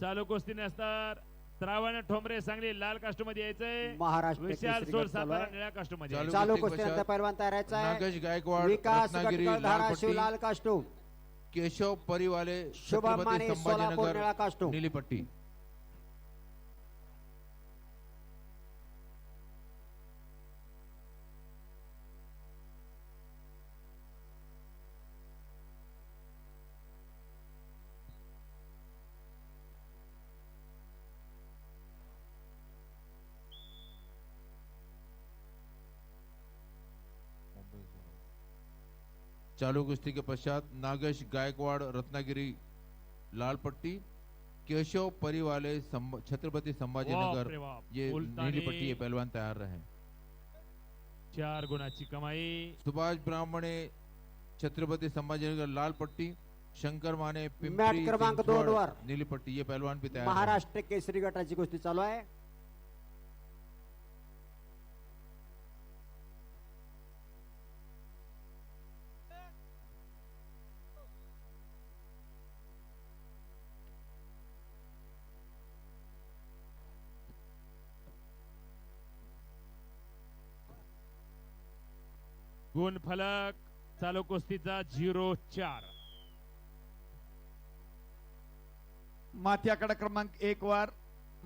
चालू कुस्ती नसतात श्रावण ठोंबरे सांगली लाल कास्टूममध्ये यायचंय. महाराष्ट्र विशाल सोड सातारा. निळ्या कास्टूममध्ये चालू चालू कुस्ती पश्चात पैलवान तयार आहे नागेश गायकवाड विकास रत्नागिरी लाल धाराशिव पट्टी लाल कास्टूम केशव परिवाले शुभम छत्रपती माने सोलापूर निळा संभाजीनगर कास्टूम नीली पट्टी चालू कुश्ती के पश्चात नागेश गायकवाड़ रत्नागिरी लाल पट्टी केशव परिवाले छत्रपति संभाजीनगर बाप रे बाप. ये. नीली पट्टी ये पहलवान तैयार रहे चार गुणाची कमाई सुभाष ब्राह्मणे छत्रपति संभाजीनगर लाल पट्टी शंकर माने मॅट पिंपरी क्रमांक दोन वर. नीली पट्टी ये पहलवान भी तैयार. महाराष्ट्र केसरी गटाची कुस्ती चालू आहे गुण फलक चालू कुस्तीचा झिरो चार. माती आकडा क्रमांक एक वर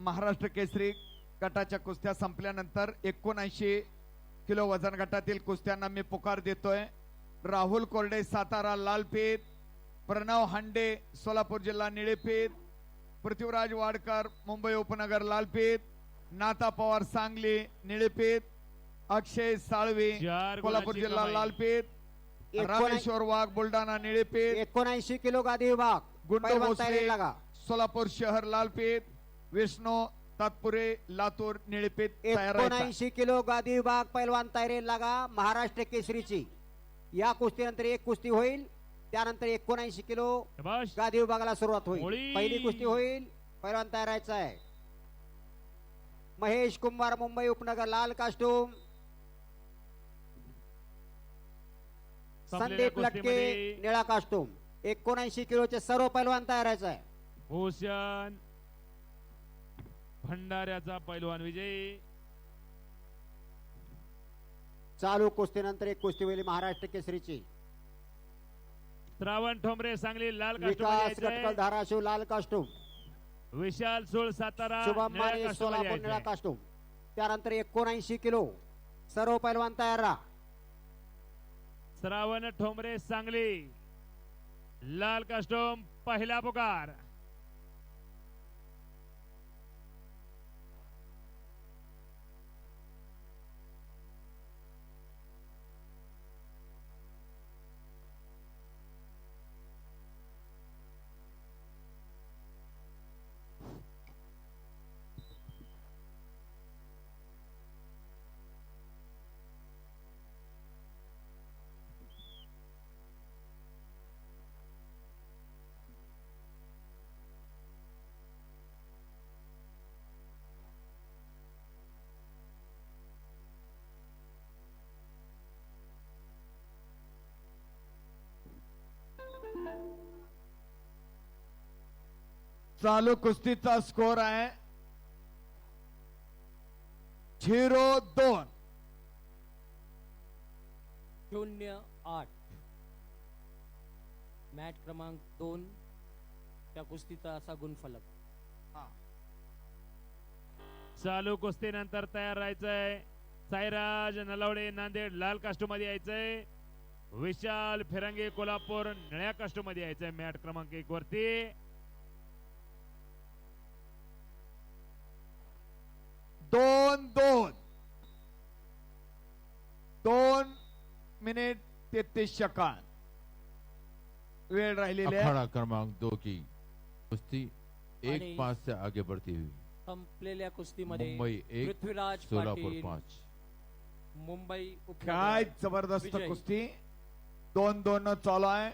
महाराष्ट्र केसरी गटाच्या कुस्त्या संपल्यानंतर एकोणऐंशी किलो वजन गटातील कुस्त्यांना मी पुकार देतोय. राहुल कोरडे सातारा लालपेठ प्रणव हांडे सोलापूर जिल्हा निळेपेठ पृथ्वीराज वाडकर मुंबई उपनगर लालपेठ नाता पवार सांगली निळेपेठ अक्षय साळवे कोल्हापूर जिल्हा. लालपेठ रामेश्वर वाघ बुलढाणा निळेपेठ एकोणऐंशी किलो गादी विभाग गुंडू भोसले सोलापूर शहर लालपेठ विष्णू तात्पुरे लातूर निळपेठ तयार. एकोणऐंशी किलो गादी विभाग पैलवान तयारीला लागा महाराष्ट्र केसरीची या कुस्तीनंतर एक कुस्ती होईल त्यानंतर एकोणऐंशी किलो. गादी विभागाला सुरुवात होईल. पहिली कुस्ती होईल पैलवान तयार राहायचा आहे महेश कुंभार मुंबई उपनगर लाल कास्टूम संदीप लटके निळा कास्टूम एकोणऐंशी किलोचे सर्व पैलवान तयार आहे भूषण भंडाऱ्याचा पैलवान विजयी. चालू कुस्तीनंतर एक कुस्ती होईल महाराष्ट्र केसरीची. श्रावण ठोंबरे सांगली लाल कास्टूम. धाराशिव लाल कास्टूम विशाल सोळ सातारा शुभम माने सोलापूर निळा. कास्टूम त्यानंतर एकोणऐंशी किलो सर्व पैलवान तयार राहा. श्रावण ठोंबरे सांगली. लाल कास्टूम पहिला पुकार. चालू कुस्तीचा स्कोर आहे. झिरो दोन. शून्य आठ. मॅच क्रमांक दोन त्या कुस्तीचा असा गुणफलक. चालू कुस्तीनंतर तयार राहायचंय. साईराज नलवडे नांदेड लाल कास्टूममध्ये यायचंय. विशाल फिरंगे कोल्हापूर निळ्या कास्टूममध्ये यायचंय मॅट क्रमांक एक वरती. मिनिट तेहतीस सेकंद वेळ राहिलेली आहे अखाड़ा क्रमांक दो की कुश्ती एक पाँच से आगे बढ़ती हुई। संपलेल्या कुस्तीमध्ये मुंबई एक पृथ्वीराज सोलापुर पाटील। पाँच। मुंबई उपनगर काय ज़बरदस्त कुश्ती। कुस्ती दोन दोन चालू आहे।